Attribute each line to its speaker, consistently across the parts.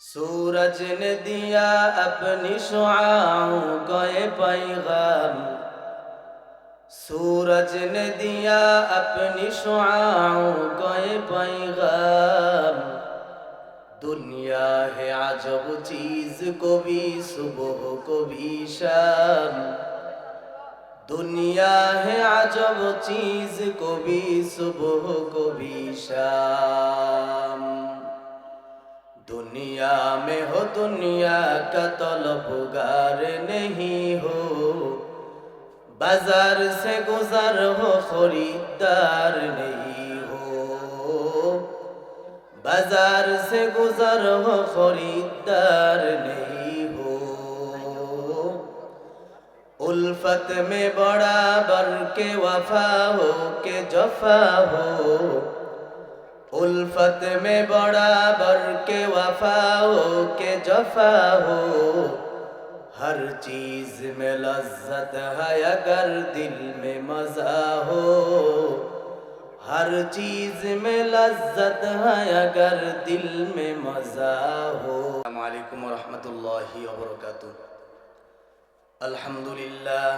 Speaker 1: सूरज ने दिया अपनी शुआओं को ये पैगाम सूरज ने दिया अपनी शुआओं को ये पैगाम दुनिया है अजब चीज को भी सुबह को भी शाम दुनिया है अजब चीज को भी सुबह को भी शाम दुनिया में हो दुनिया का तलबगार नहीं हो बाजार से गुजर हो खरीदार नहीं हो बाजार से गुजर हो खरीदार नहीं हो उल्फत में बड़ा बर के वफा हो के जफा हो الفت میں بڑا بر کے وفا ہو کے جفا ہو۔ ہر چیز میں لذت ہے اگر دل میں مزہ ہو۔ ہر چیز میں لذت ہے اگر دل میں مزہ ہو۔ السلام علیکم ورحمۃ اللہ وبرکاتہ۔ الحمدللہ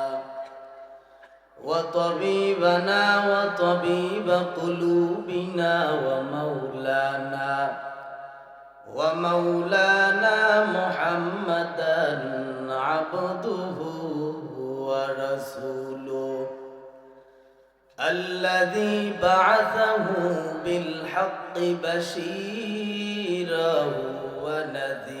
Speaker 1: وطبيبنا وطبيب قلوبنا ومولانا ومولانا محمدا عبده ورسوله الذي بعثه بالحق بشيرا ونذيرا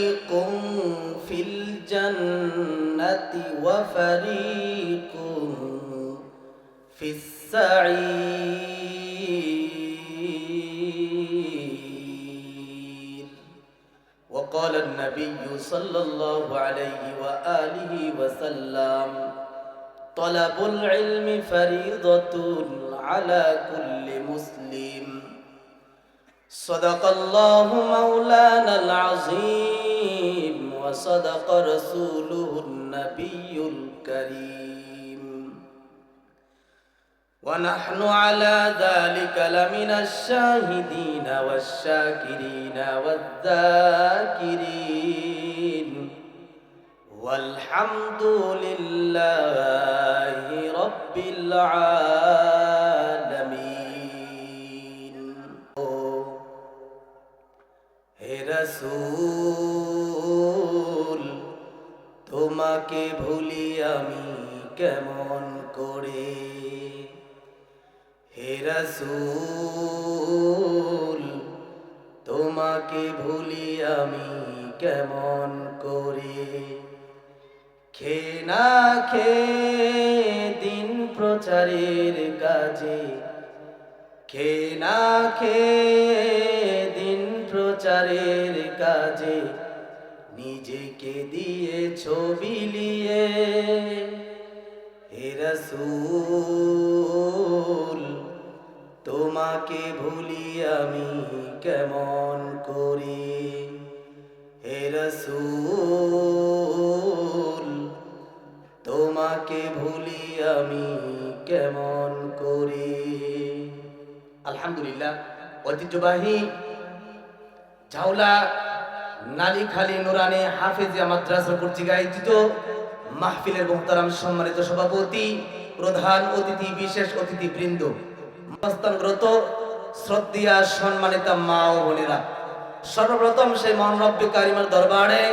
Speaker 1: وفريق في السعير. وقال النبي صلى الله عليه وآله وسلم طلب العلم فريضة على كل مسلم. صدق الله مولانا العظيم. وصدق رسوله النبي الكريم. ونحن على ذلك لمن الشاهدين والشاكرين والذاكرين. والحمد لله رب العالمين. هي رسول তোমাকে ভুলি আমি কেমন করে? হেরাসুল তোমাকে ভুলি আমি কেমন করে? খে না খে দিন প্রচারের কাজে। খে না খে দিন প্রচারের কাজে। নিজেকে দিয়ে ছবি লিয়ে, হে রসুল, তোমাকে ভুলি আমি কেমন করি? হে রসুল, তোমাকে ভুলি আমি কেমন করি? আলহামদুলিল্লাহ, ঐতিহ্যবাহী ঝাউলা নালিখালী নুরানি হাফেজিয়া মাদ্রাসা কর্তৃক আয়োজিত মাহফিলের মোহতারাম সম্মানিত সভাপতি, প্রধান অতিথি, বিশেষ অতিথি বৃন্দ অবস্থানরত শ্রদ্ধিয়া সম্মানিত মা ও বোনেরা। সর্বপ্রথম সেই মহান রব্বে কারিমার দরবারে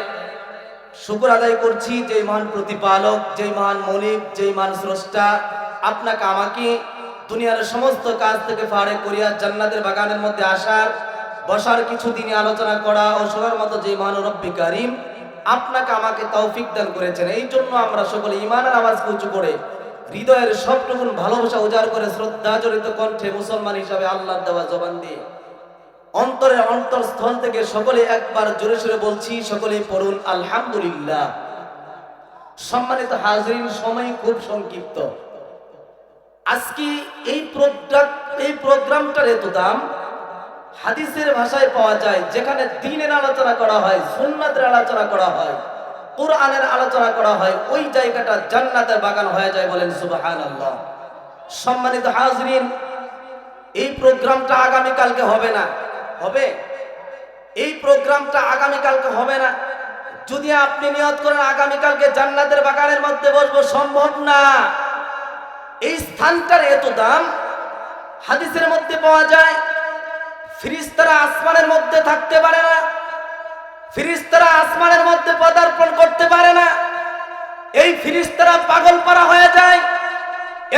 Speaker 1: শুকর আদায় করছি যে মহান প্রতিপালক যে মহান মলিক যে মহান স্রষ্টা, আপনাকে আমাকে দুনিয়ার সমস্ত কাজ থেকে ফাড়ে করিয়া জান্নাতের বাগানের মধ্যে আসার বসার কিছু দিনে আলোচনা করা ও শোনার মতো যে মহান রব্বি কারিম আপনাকে আমাকে তৌফিক দান করেছেন, এই জন্য আমরা সকলে ইমানের আওয়াজ উঁচু করে হৃদয়ের সবটুকুন ভালোবাসা উজাড় করে শ্রদ্ধা জড়িত কণ্ঠে মুসলমান হিসাবে আল্লাহ দেওয়া জবান দিয়ে অন্তরের অন্তরস্থল থেকে সকলে একবার জোরে সোরে বলছি, সকলে পড়ুন, আলহামদুলিল্লাহ। সম্মানিত হাজরিন, সময় খুব সংক্ষিপ্ত। আজকে এই প্রোগ্রাম এই প্রোগ্রামটার এত দাম হাদিসের ভাষায় পাওয়া যায়, যেখানে দিনের আলোচনা করা হয়, সুন্নাতের আলোচনা করা হয়, কোরআনের আলোচনা করা হয়, ওই জায়গাটা জান্নাতের বাগান হয়ে যায় বলেন সুবহানাল্লাহ। সম্মানিত হাজরিন, এই প্রোগ্রামটা আগামী কালকে হবে না। হবে? এই প্রোগ্রামটা আগামী কালকে হবে না। যদি আপনি নিয়ত করেন আগামী কালকে জান্নাতের বাগানের মধ্যে বসবো, সম্ভব না। এই স্থানটার এত দাম? হাদিসের মধ্যে পাওয়া যায় ফিরিস্তারা আসমানের মধ্যে থাকতে পারে না। ফিরিস্তারা আসমানের মধ্যে পদার্পণ করতে পারে না। এই ফিরিস্তারা পাগল পারা হয়ে যায়।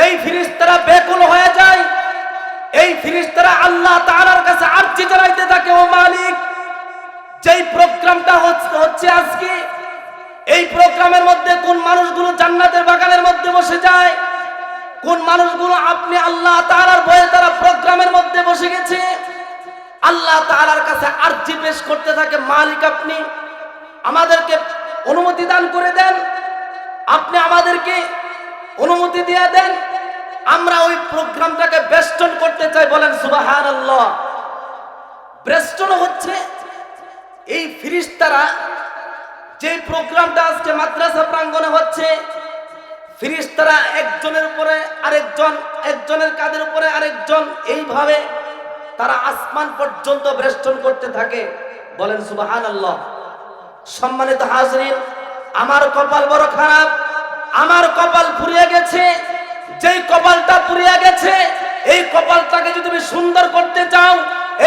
Speaker 1: এই ফিরিস্তারা বেকুল হয়ে যায়। এই ফিরিস্তারা আল্লাহ তাআলার কাছে আরজি জানাইতে থাকে, ও মালিক, যেই প্রোগ্রামটা হচ্ছে আজকে, এই প্রোগ্রামের মধ্যে কোন মানুষগুলো জান্নাতের বাগানের মধ্যে বসে যায়? কোন মানুষগুলো আপনি আল্লাহ তাআলার ভয়ে তারা প্রোগ্রামের মধ্যে বসে গেছে? আল্লাহ তাআলার কাছে আরজি পেশ করতে থাকে, মালিক আপনি। আমাদেরকে অনুমতি দান করে দেন। আপনি আমাদেরকে অনুমতি দিয়ে দেন। আমরা ওই প্রোগ্রামটাকে বেষ্টন করতে চাই, বলেন সুবাহান আল্লাহ বেষ্টন হচ্ছে, এই ফিরিস্তারা যে প্রোগ্রামটা আজকে মাদ্রাসা প্রাঙ্গণে হচ্ছে, ফিরিস্তারা একজনের উপরে আরেকজন, একজনের কাদের উপরে আরেকজন, এইভাবে তারা আসমান পর্যন্ত বেষ্টন করতে থাকে। বলেন সুবাহান আল্লাহ সম্মানিত হাজরিন, আমার কপাল বড় খারাপ, আমার কপাল ফুরিয়ে গেছে, যেই কপালটা পুড়িয়া গেছে, এই কপালটাকে যদি তুমি সুন্দর করতে চাও,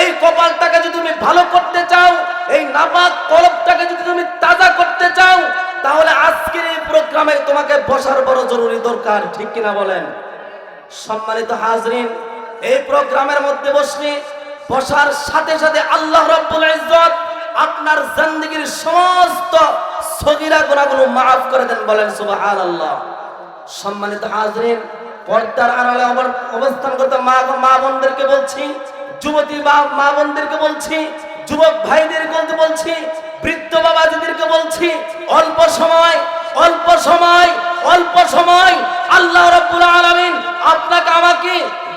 Speaker 1: এই কপালটাকে যদি তুমি ভালো করতে চাও, এই নাপাক কলবটাকে যদি তুমি তাজা করতে চাও, তাহলে আজকের এই প্রোগ্রামে তোমাকে বসার বড় জরুরি দরকার, ঠিক কিনা বলেন? সম্মানিত হাজরিন এই প্রোগ্রামের মধ্যে বসলে বসার সাথে সাথে আল্লাহ রব্বুল ইজ্জত আপনার জিন্দেগীর সমস্ত সগীরা গুনাহগুলো মাফ করে দেন, বলেন সুবহানাল্লাহ। সম্মানিত হাজরিন, পর্দার আড়ালে অবস্থান করতে মা মা বোনদেরকে বলছি, যুবতী বা, মা বোনদেরকে বলছি, যুবক ভাইদেরকে বলছি, বৃদ্ধ বাবাজিদেরকে বলছি, অল্প সময় অল্প সময় অল্প সময়, আল্লাহ রাব্বুল আলামিন আপনাকে আমাকে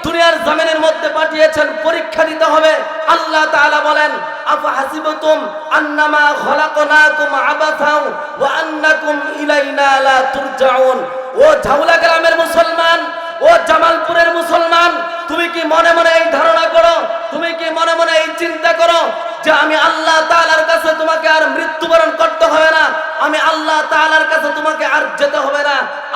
Speaker 1: দুনিয়ার জমিনের মধ্যে পাঠিয়েছেন, পরীক্ষা দিতে হবে। আল্লাহ তাআলা বলেন আফা হাসিবতুম আন্নামা খলাকনাকুম আবাসাও ওয়া আন্নাকুম ইলাইনা লা তুরজাউন। ও ঝাউলা গ্রামের মুসলমান, ও জামালপুরের মুসলমান, তুমি কি মনে মনে এই ধারণা করো? তুমি কি মনে মনে এই চিন্তা করো যে আমি আল্লাহ তাআলার কাছে তোমাকে আর মৃত্যুবরণ করতে হবে না? আমি আল্লাহ তাআলার কাছে তোমাকে আর যেতে হবে না?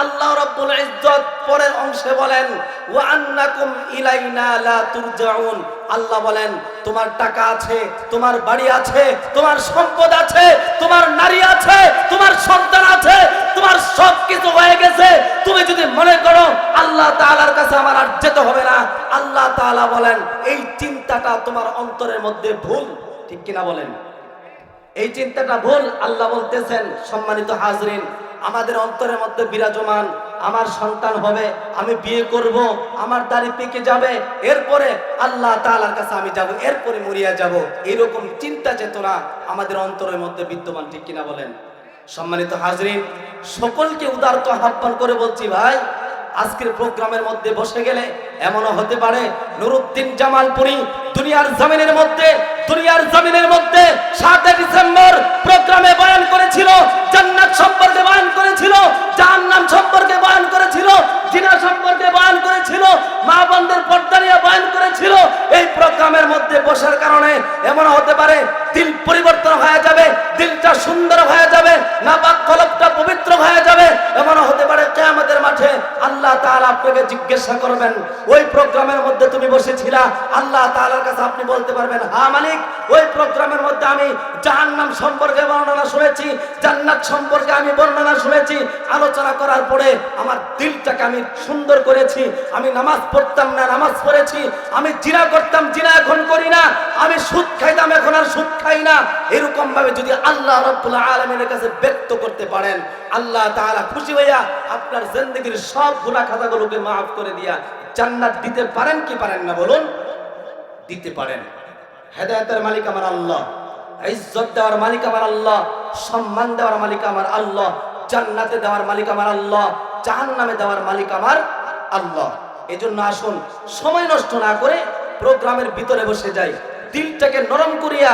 Speaker 1: আল্লাহ রাব্বুল ইজ্জত পরের অংশে বলেন ওয়া আন্নাকুম ইলাইনা লা তুরজাউন। আল্লাহ বলেন, তোমার টাকা আছে, তোমার বাড়ি আছে, তোমার সম্পদ আছে, তোমার নারী আছে, তোমার সন্তান আছে, তোমার সব কিছু হয়ে গেছে। তুমি যদি মনে করো, আল্লাহ তাআলার কাছে আমার আর যেতে হবে না। আল্লাহ তাআলা বলেন, এই চিন্তাটা তোমার অন্তরের মধ্যে ভুল। ঠিক কিনা বলেন? এই চিন্তাটা ভুল, আল্লাহ বলতেছেন, সম্মানিত হাজরিন আমাদের অন্তরের মধ্যে বিরাজমান, আমার সন্তান হবে, আমি বিয়ে করব, আমার দাড়ি পেকে যাবে, এরপরে আল্লাহ তাআলার কাছে আমি যাব, এরপরে মরিয়া যাব। এরকম চিন্তা চেতনা আমাদের অন্তরের মধ্যে বিদ্যমান, ঠিক কিনা বলেন? সম্মানিত হাজরিন, সকলকে উদারত আহ্বান করে বলছি, ভাই, আজকের প্রোগ্রামের মধ্যে বসে গেলে এমনও হতে পারে, নুরুদ্দিন জামালপুরি দুনিয়ার জমিনের মধ্যে, দুনিয়ার জমিনের মধ্যে সাতই ডিসেম্বর প্রোগ্রামে বয়ান করেছিল, জান্নাত সম্পর্কে বয়ান করেছিল, জাহান্নাম সম্পর্কে বয়ান করেছিল, জিনা সম্পর্কে বয়ান করেছিল, মা বোনদের পর্দা বয়ান করেছিল। এই প্রোগ্রামের মধ্যে বসার কারণে এমন হতে পারে, দিল পরিবর্তন হয়ে যাবে, দিলটা সুন্দর হয়ে যাবে, নাপাক কলবটা পবিত্র হয়ে যাবে এমন হতে পারে কিয়ামতের মাঠে আল্লাহ তাআলা আপনাকে জিজ্ঞাসা করবেন, ওই প্রোগ্রামের মধ্যে তুমি বসেছিলা, আল্লাহ তাআলার কাছে আপনি বলতে পারবেন হ্যাঁ মালিক, ওই প্রোগ্রামের মধ্যে আমি জাহান্নাম সম্পর্কে বর্ণনা শুনেছি, জান্নাত সম্পর্কে আমি বর্ণনা শুনেছি, আলোচনা করার পরে আমার দিলটাকে আমি সুন্দর করেছি, আমি নামাজ পড়তাম না, নামাজ পড়েছি, আমি জিনা করতাম, জিনা এখন করি না, আমি সুদ খাইতাম, এখন আর সুদ খাই না। এরকম ভাবে যদি আল্লাহ রব্বুল আলমিনের কাছে ব্যক্ত করতে পারেন, আল্লাহ তাআলা খুশি হইয়া আপনার জিন্দগির সব গুনাহ খাতাগুলোকে মাফ করে দিয়া জান্নাত দিতে পারেন কি পারেন না বলুন? দিতে পারেন। হেদায়েতের মালিক আমার আল্লাহ, ইজ্জত দেওয়ার মালিক আমার আল্লাহ, সম্মান দেওয়ার মালিক আমার আল্লাহ, জান্নাতে দেওয়ার মালিক আমার আল্লাহ, জাহান্নামে দেওয়ার মালিক আমার আল্লাহ। এজন্য আসুন, সময় নষ্ট না করে প্রোগ্রামের ভিতরে বসে যাই। দিলটাকে নরম করিয়া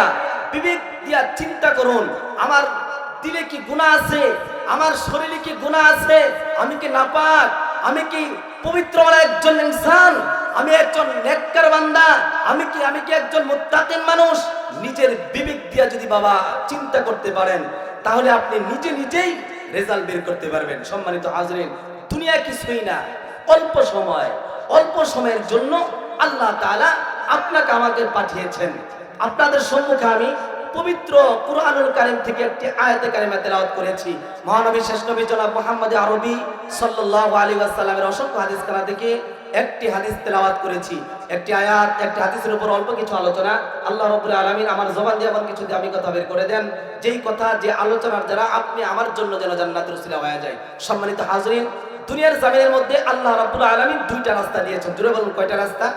Speaker 1: বিবেক দিয়া চিন্তা করুন, আমার দিলে কি গুণা আছে? আমার শরীরে কি গুণা আছে? আমি কি নাপাক? আমি কি পবিত্র একজন ইনসান? আমি একজন নেককার বান্দা, আমি কি আমি কি একজন মুত্তাকিন মানুষ? নিজের বিবেক দিয়া যদি বাবা চিন্তা করতে পারেন, তাহলে আপনি নিজে নিজেই রেজাল্ট বের করতে পারবেন। সম্মানিত হাজরিন, দুনিয়া কিছুই না, অল্প সময়। অল্প সময়ের জন্য আল্লাহ তাআলা আপনাকে আমাকে পাঠিয়েছেন। আপনাদের সম্মুখে আমি পবিত্র কুরআনুল কারীম থেকে একটি আয়াতে কারিমা তেলাওয়াত করেছি। মহানবী শেষ নবী জনাব মুহাম্মদ আরবি সাল্লাল্লাহু আলাইহি ওয়াসাল্লামের অসংখ্য হাদিস কানা থেকে একটি হাদিস তেলাওয়াত করেছি, একটি আয়াত, একটি হাদিসের উপর অল্প কিছু আলোচনা। আল্লাহ রাব্বুল আলামিন আমার জবান দিয়ে এমন কিছু দামি কথা বের করে দেন। যেই কথা, যে আলোচনার দ্বারা আপনি আমার জন্য যেন জান্নাতের উসিলা হয়ে যায়। সম্মানিত হাজরিন, দুনিয়ার জামিনের মধ্যে আল্লাহ রাব্বুল আলামিন দুইটা রাস্তা দিয়েছেন। জুড়ে বলুন, কয়টা রাস্তা?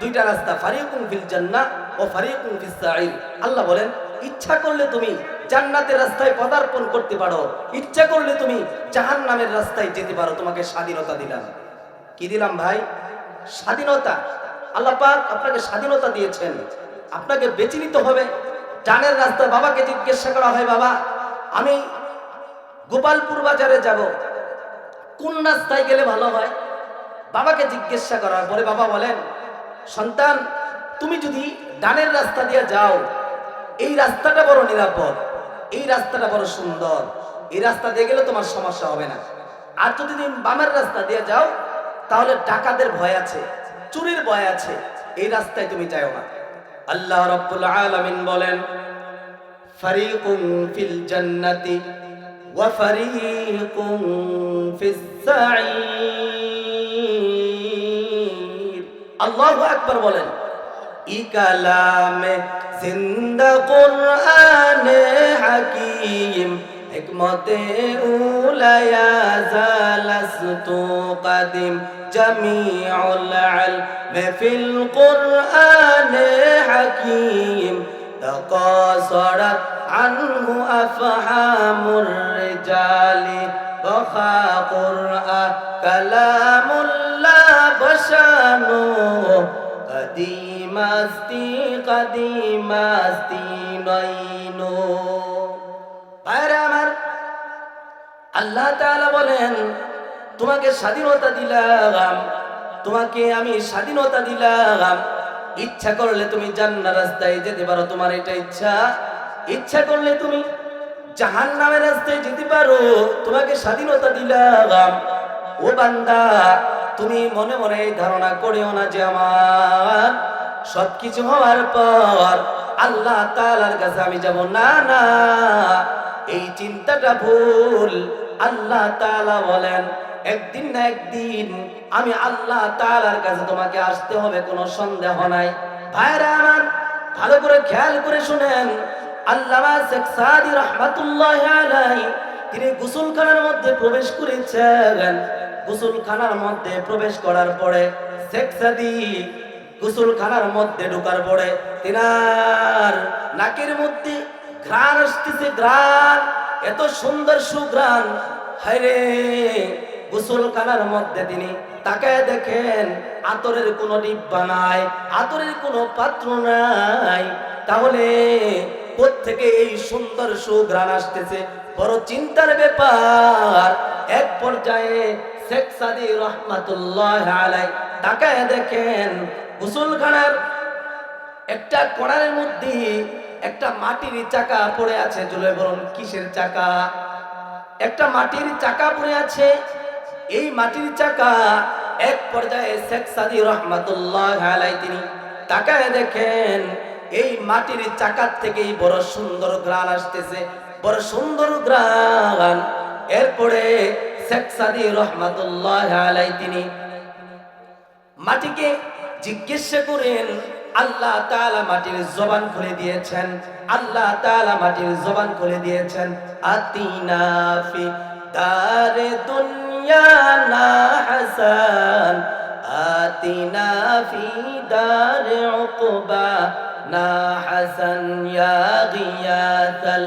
Speaker 1: দুইটা রাস্তা, ফারিকুন ফিল জান্নাহ ও ফারিকুন ফিস সাঈর। আল্লাহ বলেন, ইচ্ছা করলে তুমি জান্নাতের রাস্তায় পদার্পণ করতে পারো। ইচ্ছা করলে তুমি জাহান্নামের রাস্তায় যেতে পারো। তোমাকে স্বাধীনতা দিলাম। কি দিলাম ভাই? স্বাধীনতা। আল্লাহ পাক আপনাকে স্বাধীনতা দিয়েছেন। আপনাকে বেছে নিতে হবে। ডানের রাস্তায় বাবাকে জিজ্ঞাসা করা হয়, বাবা, আমি গোপালপুর বাজারে যাব। কোন রাস্তায় গেলে ভালো হয়? বাবাকে জিজ্ঞাসা করার পরে বাবা বলেন, সন্তান, তুমি যদি ডানের রাস্তা দিয়ে যাও, এই রাস্তাটা বড় নিরাপদ, এই রাস্তাটা বড় সুন্দর। এই রাস্তা দিয়ে গেলে তোমার সমস্যা হবে না। আর যদি তুমি বামের রাস্তা দিয়ে যাও তাহলে ডাকাতের ভয় আছে, চুরির ভয় আছে, এই রাস্তায় তুমি যাও না। আল্লাহ রাব্বুল আলামিন বলেন, ফারিকুম ফিল জান্নাতি ওয়া ফারিকুম ফিস সাঈর। আল্লাহু আকবার বলেন ই কালামে জিন্দা কুরআনে হাকিম। মতে উলায়াসু কদিম জমি উল মেফিল কুরআনে হাকিম তকসরত আনহু আফহামুর রিজালি বখা কুরআন কালামুল্লাহ বশানু কদিমাস্তি কদিমাস্তি নয়নু। আরে আল্লাহ বলেন, তোমাকে স্বাধীনতা দিলাম, তোমাকে আমি স্বাধীনতা দিলাম। ইচ্ছা করলে তুমি জান্নার রাস্তায় যেতে পারো, তোমার এটা ইচ্ছা। ইচ্ছা করলে তুমি জাহান নামের রাস্তায় যেতে পারো, তোমাকে স্বাধীনতা দিলাম। ও বান্দা, তুমি মনে মনে ধারণা করিও না যে আমার সবকিছু হওয়ার পর আল্লাহ তাআলার কাছে আমি যাব। না না। এই চিন্তাটা ভুল। আল্লাহ তাআলা বলেন, একদিন না একদিন আমি আল্লাহ তাআলার কাছে তোমাকে আসতে হবে, কোনো সন্দেহ নাই। ভাইরা আমার, ভালো করে খেয়াল করে শুনেন। আল্লামা শেখ সাদি রহমাতুল্লাহ আলাই তিনি গোসলখানার মধ্যে প্রবেশ করেছেন। গোসলখানার মধ্যে প্রবেশ করার পরে শেখ সাদি গোসলখানার মধ্যে ঢোকার পরে তিনার নাকের মধ্যে ঘ্রাণ আসতেছে, ঘ্রাণ। এত সুন্দর সুঘ্রাণ। হায়রে, গোসলখানার মধ্যে তিনি তাকায় দেখেন, আতরের কোনো ডিব্বা নাই, আতরের কোনো পাত্র নাই। তাহলে থেকে এই সুন্দর সুঘ্রাণ আসতেছে? বড় চিন্তার ব্যাপার। এক পর্যায়ে শেখ সাদি রহমাতুল্লাহ আলাই তাকায় দেখেন, গোসলখানার একটা কোণার মধ্যে একটা মাটির চাকা পড়ে আছে জুলে বলুন, কিসের চাকা? একটা মাটির চাকা পড়ে আছে, এই মাটির চাকা এক পর্যায়ে শেখ সাদি রহমাতুল্লাহ তিনি তাকায় দেখেন, এই মাটির চাকার থেকেই বড় সুন্দর গ্রান আসতেছে, বড় সুন্দর গ্রান। এরপরে শেখ সাদি রহমাতুল্লাহ তিনি মাটিকে জিজ্ঞেস করেন আল্লাহ তাআলা মাটির জবান খুলে দিয়েছেন আল্লাহ তাআলা মাটির জবান খুলে দিয়েছেন আতিনা ফি দারে দুনিয়া না হাসান আতিনা ফি দারে উকবা না হাসান ইয়া গিয়াসাল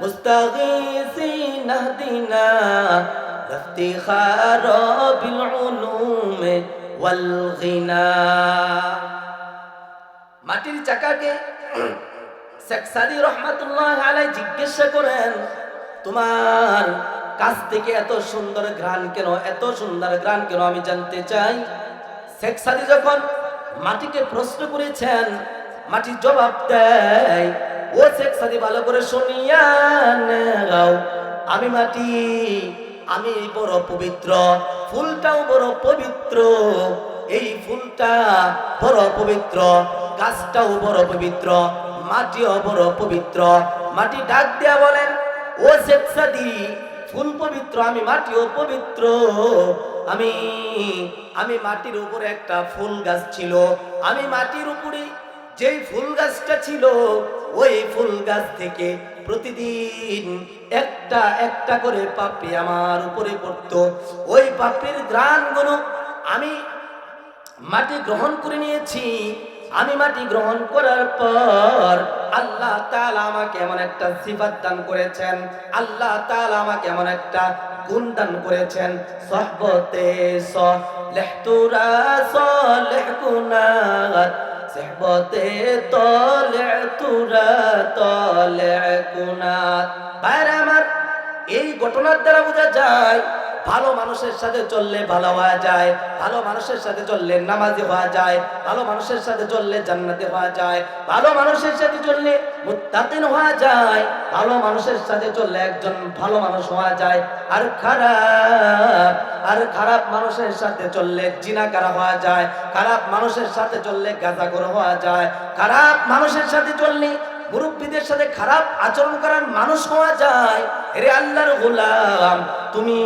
Speaker 1: মুস্তাগীসিন اهدنا افتخار بالعلوم والغنى মাটির চাকাকে শেখ সাদি রহমাতুল্লাহ আলাই জিজ্ঞাসা করেন, তোমার কাছ থেকে এত সুন্দর গ্রান কেন? এত সুন্দর গ্রান কেন আমি জানতে চাই? শেখ সাদি যখন মাটিকে প্রশ্ন করেছেন মাটি জবাব দেয়, ও শেখ সাদি, ভালো করে শুনিয়া নাও, আমি মাটি, আমি বড় পবিত্র, ফুলটাও বড় পবিত্র এই ফুলটা বড় পবিত্র, গাছটাও বড় পবিত্র, মাটিও বড় পবিত্র। মাটি ডাক দেয়া বলেন, ও সাদি ফুল পবিত্র, আমি মাটিও পবিত্র। আমি আমি মাটির উপরে একটা ফুল গাছ ছিল। আমি মাটির উপরে যেই ফুল গাছটা ছিল, ওই ফুল গাছ থেকে প্রতিদিন একটা একটা করে পাপড়ি আমার উপরে পড়তো। ওই পাপড়ির গ্রানগুলো আমি মাটি গ্রহণ করে নিয়েছি। আমি মাটি গ্রহণ করার পর আল্লাহ তাআলা আমাকে এমন একটা সিফাত দান করেছেন। আল্লাহ তাআলা আমাকে এমন একটা গুণ দান করেছেন। সহবতে সহবতে তলেতুরা তলেকুনাত বাইরে আমার, এই ঘটনার দ্বারা বোঝা যায় ভালো মানুষের সাথে চললে ভালো হওয়া যায়, ভালো মানুষের সাথে চললে নামাজি হওয়া যায়, ভালো মানুষের সাথে চললে জান্নাতি হওয়া যায়, ভালো মানুষের সাথে চললে মুত্তাকিন হওয়া যায়, ভালো মানুষের সাথে চললে একজন ভালো মানুষ হওয়া যায়, আর খারাপ আর খারাপ মানুষের সাথে চললে জিনাকারা হওয়া যায়, খারাপ মানুষের সাথে চললে গাঁজাগর হওয়া যায়, খারাপ মানুষের সাথে চললে মুরব্বীদের সাথে খারাপ আচরণ করার মানুষ হওয়া যায় রে আল্লাহর গোলাম, তুমি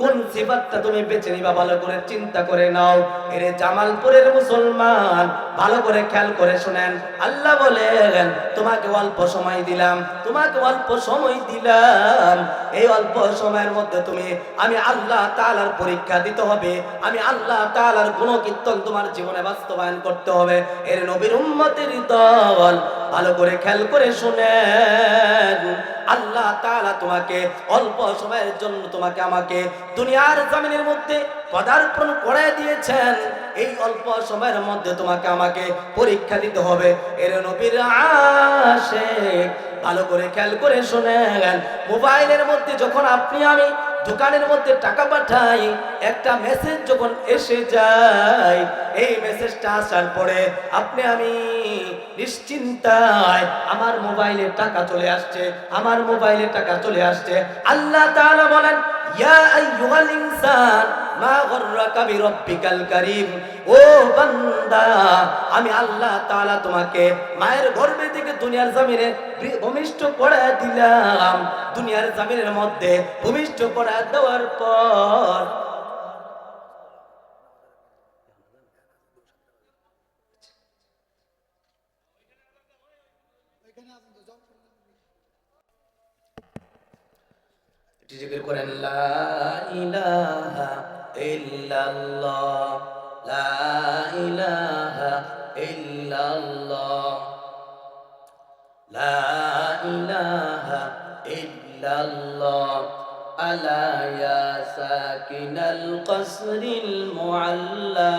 Speaker 1: কোন সিফাতটা তুমি বেছে নিবা ভালো করে চিন্তা করে নাও। এরে জামালপুরের মুসলমান, ভালো করে খেয়াল করে শুনেন। আল্লাহ বলেন, তোমাকে অল্প সময় দিলাম, তোমাকে অল্প সময় দিলাম। এই অল্প সময়ের মধ্যে তুমি, আমি আল্লাহ তাআলার পরীক্ষা দিতে হবে, আমি আল্লাহ তাআলার গুণকীর্তন তোমার জীবনে বাস্তবায়ন করতে হবে। এর নবীর উম্মতের দল, ভালো করে খেয়াল করে শুনেন। আল্লাহ তাআলা তোমাকে অল্প সময়ের জন্য তোমাকে আমাকে দুনিয়ার জমিনের মধ্যে পদার্পণ করে দিয়েছেন। এই অল্প সময়ের মধ্যে তোমাকে আমাকে পরীক্ষা দিতে হবে। এর নবীর আশেক ভালো করে খেয়াল করে শোনেন। মোবাইলের মধ্যে যখন আপনি আমি দোকানের মধ্যে টাকা পাঠাই, একটা মেসেজ যখন এসে যায়, এই মেসেজটা আসার পরে আপনি আমি নিশ্চিন্তায় আমার মোবাইলে টাকা চলে আসছে, আমার মোবাইলে টাকা চলে আসছে। আল্লাহ তাআলা বলেন ও বান্দা, আমি আল্লাহ তাআলা তোমাকে মায়ের গর্ভে থেকে দুনিয়ার জমিনে ভূমিষ্ঠ করে দিলাম। দুনিয়ার জমিনের মধ্যে ভূমিষ্ঠ করে দেওয়ার পর জিকির করেন লা ইলাহা ইল্লাল্লাহ লা ইলাহা ইল্লাল্লাহ লা ইলাহা ইল্লাল্লাহ ألا يا ساكن القصر المعلى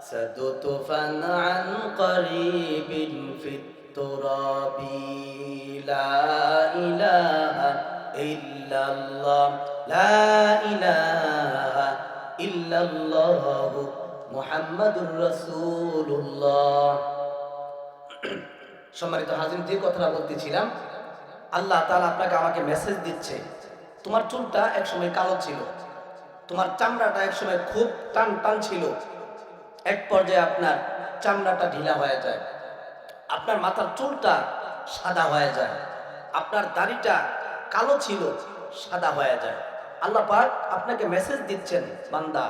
Speaker 1: سدتفا عن قريب في التراب لا إله إلا ইল্লাল্লাহ, লা ইলাহা ইল্লাল্লাহ মুহাম্মাদুর রাসূলুল্লাহ। সম্মানিত হাজির যে কথাটা বলতেছিলাম, আল্লাহ তাআলা আপনাকে আমাকে মেসেজ দিচ্ছে, তোমার চুলটা একসময় কালো ছিল, তোমার চামড়াটা একসময় খুব টান টান ছিল, এক পর্যায়ে আপনার চামড়াটা ঢিলা হয়ে যায়, আপনার মাথার চুলটা সাদা হয়ে যায়, আপনার দাড়িটা কালো ছিল সাদা হয়ে যায়। আল্লাহ পাক আপনাকে মেসেজ দিচ্ছেন, বান্দা,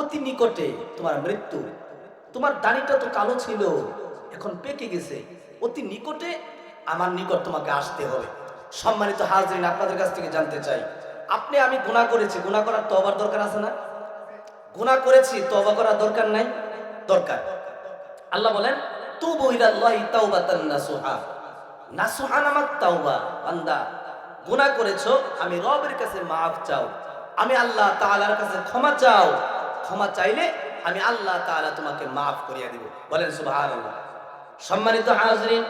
Speaker 1: অতি নিকটে তোমার মৃত্যু। তোমার দাড়িটা তো কালো ছিল, এখন পেকে গেছে। অতি নিকটে আমার নিকট তোমাকে আসতে হবে। সম্মানিত হাজরিন, আপনাদের কাছ থেকে জানতে চাই, আপনি আমি গুনাহ করেছি, গুনাহ করার তবার দরকার আছে না? গুনাহ করেছি তবা করার দরকার নাই? দরকার। আল্লাহ বলেন তু বহিরাল্লাহি তাওবাতান নাসুহা। নাসুহা নামাক তাওবা, বান্দা গুনাহ করেছ, আমি রবের কাছে মাফ চাও। আমি আল্লাহ তাআলার কাছে ক্ষমা চাও। ক্ষমা চাইলে আমি আল্লাহ তাআলা তোমাকে মাফ করিয়া দিব। বলেন সুবহানাল্লাহ। সম্মানিত হাজরিন,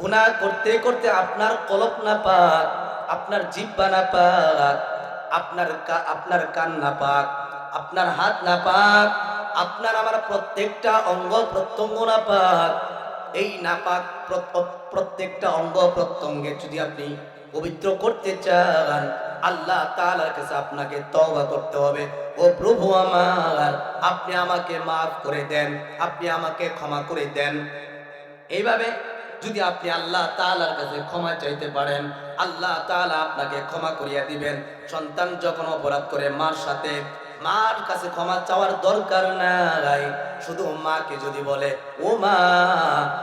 Speaker 1: গুনাহ করতে করতে আপনার কলপ না পাক, আপনার জিব্বা না পাক, আপনার আপনার কান না পাক, আপনার হাত না পাক, আপনার আমার প্রত্যেকটা অঙ্গ প্রত্যঙ্গ না পাক, এই নাপাক প্র- প্রত্যেকটা অঙ্গ প্রত্যঙ্গে যদি আপনি পবিত্র করতে চান, আল্লাহ তালার কাছে আপনাকে তবা করতে হবে। ও প্রভু আমার, আপনি আমাকে মাফ করে দেন, আপনি আমাকে ক্ষমা করে দেন। এইভাবে যদি আপনি আল্লাহ তালার কাছে ক্ষমা চাইতে পারেন, আল্লাহ তালা আপনাকে ক্ষমা করিয়া দিবেন। সন্তান যখন অপরাধ করে মার সাথে মার কাছে ক্ষমা চাওয়ার দরকার নাই। শুধু মাকে যদি বলে, ও মা,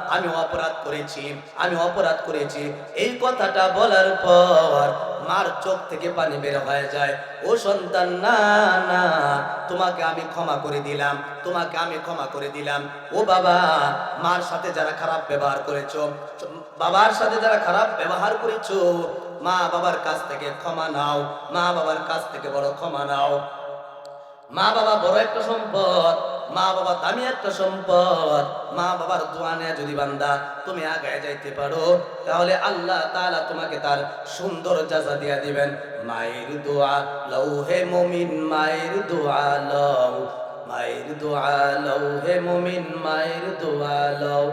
Speaker 1: আমি অপরাধ করেছি, আমি অপরাধ করেছি। এই কথাটা বলার পর মার চোখ থেকে পানি বের হয়ে যায়। ও সন্তান, না না, তোমাকে আমি ক্ষমা করে দিলাম, তোমাকে আমি ক্ষমা করে দিলাম। ও বাবা, মার সাথে যারা খারাপ ব্যবহার করেছ, বাবার সাথে যারা খারাপ ব্যবহার করেছ, মা বাবার কাছ থেকে ক্ষমা নাও, মা বাবার কাছ থেকে বড় ক্ষমা নাও। মা বাবা বড় একটা সম্পদ, মা বাবা দামি একটা সম্পদ, মা বাবার দোয়া নেয়া যদি বান্দা তুমি আগায় যাইতে পারো, তাহলে আল্লাহ তাআলা তোমাকে তার সুন্দর জাজা দিয়া দিবেন। মায়ের দোয়া লও হে মুমিন, মায়ের দোয়া লও। মায়ের দোয়া লও হে মুমিন, মায়ের দোয়া লও।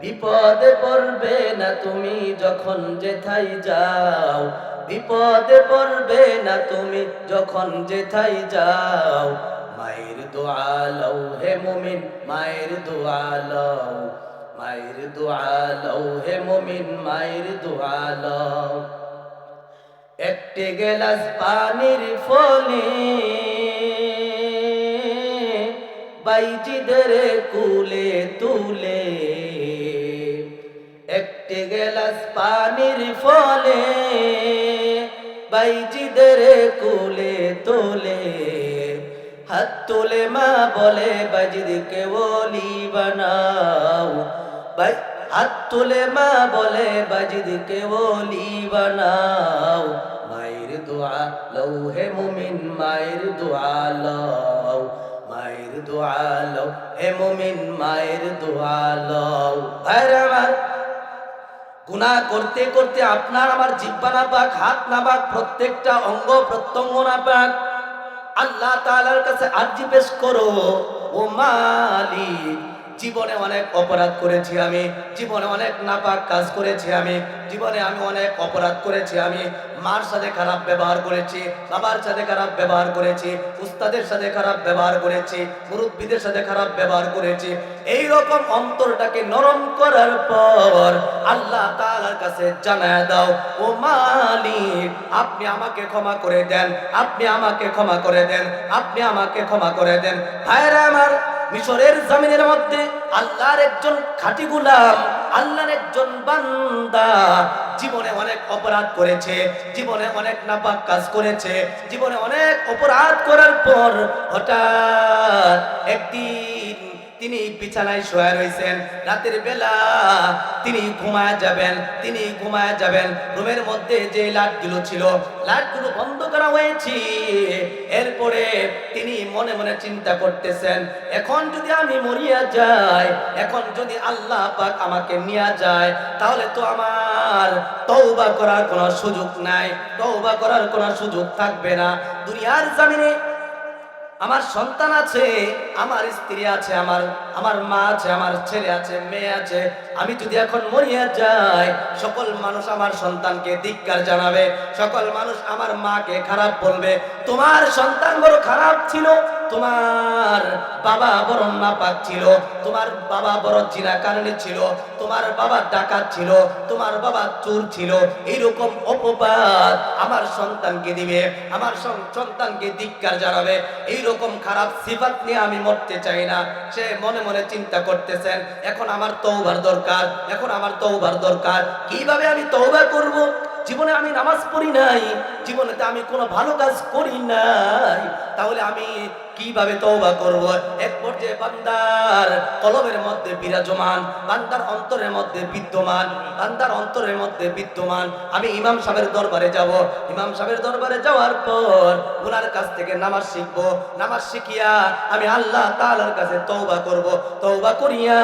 Speaker 1: বিপদে পড়বে না তুমি যখন যেথাই যাও। বিপদে পড়বে না তুমি যখন যেথাই যাও। মায়ের দোয়া লও হে মুমিন, মায়ের দোয়া লও। মায়ের দোয়া লও হে মুমিন, মায়ের দোয়া লও। একটি গেলাস পানির ফলে বাইজিদের কুলে তুলে গেলাস পানির ফলে বাইজিদের কুলে তোলে। হাত তোলে মা বলে, বাইজিদকে বলি বানাও। বাই হাত তোলে মা বলে বাজিদকে বলি বানাও। মায়ের দোয়া লও হে মুমিন, মায়ের দোয়া লও। মায়ের দোয়া লও হে মুমিন, মায়ের দোয়া লও। ভাইরা গুনাহ করতে করতে আপনার আমার জিব্বা না পাক, হাত না পাক, প্রত্যেকটা অঙ্গ প্রত্যঙ্গ না পাক, আল্লাহ তাআলার কাছে আরজি পেশ করো, ও মালিক। জীবনে অনেক অপরাধ করেছি আমি। জীবনে অনেক নাপাক কাজ করেছি আমি। জীবনে আমি অনেক অপরাধ করেছি আমি। মার সাথে খারাপ ব্যবহার করেছি, বাবার সাথে খারাপ ব্যবহার করেছি, উস্তাদের সাথে খারাপ ব্যবহার করেছি, মুরব্বীদের সাথে খারাপ ব্যবহার করেছি। এই রকম অন্তরটাকে নরম করার পর আল্লাহ তাআলার কাছে জানায় দাও, ও মালিক, আপনি আমাকে ক্ষমা করে দেন, আপনি আমাকে ক্ষমা করে দেন, আপনি আমাকে ক্ষমা করে দেন। ভাইরা আমার মিশরের জমিনের মধ্যে আল্লাহর একজন খাঁটি গুলাম, আল্লাহর একজন বান্দা জীবনে অনেক অপরাধ করেছে, জীবনে অনেক নাপাক কাজ করেছে, জীবনে অনেক অপরাধ করার পর হঠাৎ একদিন তিনি বিছানায় শোয়া রয়েছেন রাতের বেলা তিনি ঘুমায় যাবেন, তিনি ঘুমায় যাবেন। রুমের মধ্যে যে লাইটগুলো ছিল, লাইটগুলো বন্ধ করা হয়েছে। এরপরে তিনি মনে মনে চিন্তা করতেছেন, এখন যদি আমি মরিয়া যাই, এখন যদি আল্লাহ পাক আমাকে নিয়ে যায়, তাহলে তো আমার তওবা করার কোনো সুযোগ নাই। তওবা করার কোনো সুযোগ থাকবে না। দুনিয়ার জামিনে আমার সন্তান আছে, আমার স্ত্রী আছে, আমার আমার মা আছে, আমার ছেলে আছে, মেয়ে আছে। আমি যদি এখন মরিয়া যাই, সকল মানুষ আমার সন্তানকে ধিক্কার জানাবে, সকল মানুষ আমার মাকে খারাপ বলবে। তোমার সন্তান বড় খারাপ ছিল তোমার বাবা বড় নাপাক ছিল, তোমার বাবা বড় জিনা কারণে ছিল, তোমার বাবা ডাকাত ছিল, তোমার বাবা চোর ছিল এইরকম অপবাদ আমার সন্তানকে দিবে, আমার সন্তানকে ধিক্কার জানাবে, এইরকম খারাপ সিফাত নিয়ে আমি মরতে চাই না। সে মনে মনে চিন্তা করতেছেন, এখন আমার তৌবার দরকার, এখন আমার তৌবার দরকার, কীভাবে আমি তৌবা করব? জীবনে আমি নামাজ পড়ি নাই, জীবনেতে আমি কোনো ভালো কাজ করি নাই, তাহলে আমি কীভাবে তওবা করব? এক পর্যায়ে বান্দার কলবের মধ্যে বিরাজমান, বান্দার অন্তরের মধ্যে বিদ্যমান, বান্দার অন্তরের মধ্যে বিদ্যমান। আমি ইমাম সাহেবের দরবারে যাব। ইমাম সাহেবের দরবারে যাওয়ার পর ওনার কাছ থেকে নামাজ শিখব। নামাজ শিখিয়া আমি আল্লাহ তাআলার কাছে তওবা করব। তওবা করিয়া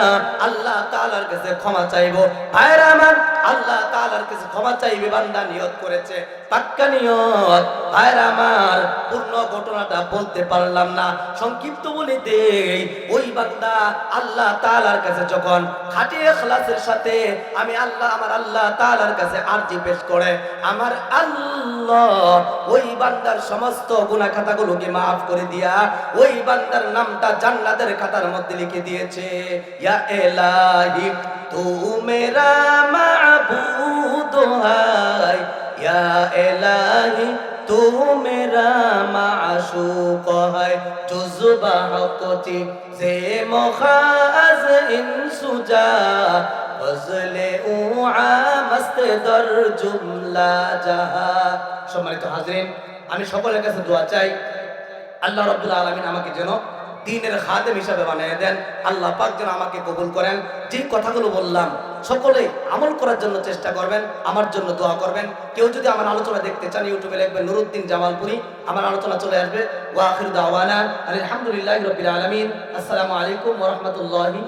Speaker 1: আল্লাহ তাআলার কাছে ক্ষমা চাইব। ভাইরা আমার, আল্লাহ তাআলার কাছে ক্ষমা চাইবে বান্দা। নিয়ত করেছে, পাক্কা নিয়ত। ভাইরা আমার, পূর্ণ ঘটনাটা বলতে পারলাম না। সংক্ষিপ্ত বলে দেই, ওই বান্দা আল্লাহ তাআলার কাছে যখন খাঁটি ইখলাসের সাথে আমি আল্লাহ, আমার আল্লাহ তাআলার কাছে আরজি পেশ করে, আমার আল্লাহ ওই বান্দার সমস্ত গুনাহ খাতাগুলোকে maaf করে দিয়া ওই বান্দার নামটা জান্নাতের খাতার মধ্যে লিখে দিয়েছে, ইয়া ইলাহি তু মেরা মাবুদ হাই ইয়া ইলাহি তু মেরা মাশুক হাই জুজবা হকতি সে মখাজ ইনসুজা ফজলে উআ মস্ত দর জুমলা জাহা সম্মানিত হাজরিন, আমি সকলের কাছে দোয়া চাই, আল্লাহ রব্দুল আলমিন আমাকে যেন দিনের খাদেম হিসাবে বানিয়ে দেন। আল্লাহ পাক যেন আমাকে কবুল করেন। যে কথাগুলো বললাম, সকলে আমল করার জন্য চেষ্টা করবেন, আমার জন্য দোয়া করবেন। কেউ যদি আমার আলোচনা দেখতে চান, ইউটিউবে লিখবেন নুরুদ্দিন জামালপুরি, আমার আলোচনা চলে আসবে। ওয়াখির দাওয়ানা, আলহামদুলিল্লাহ রবিল আলমিন। আসসালামু আলাইকুম ওরহমতুল্লাহি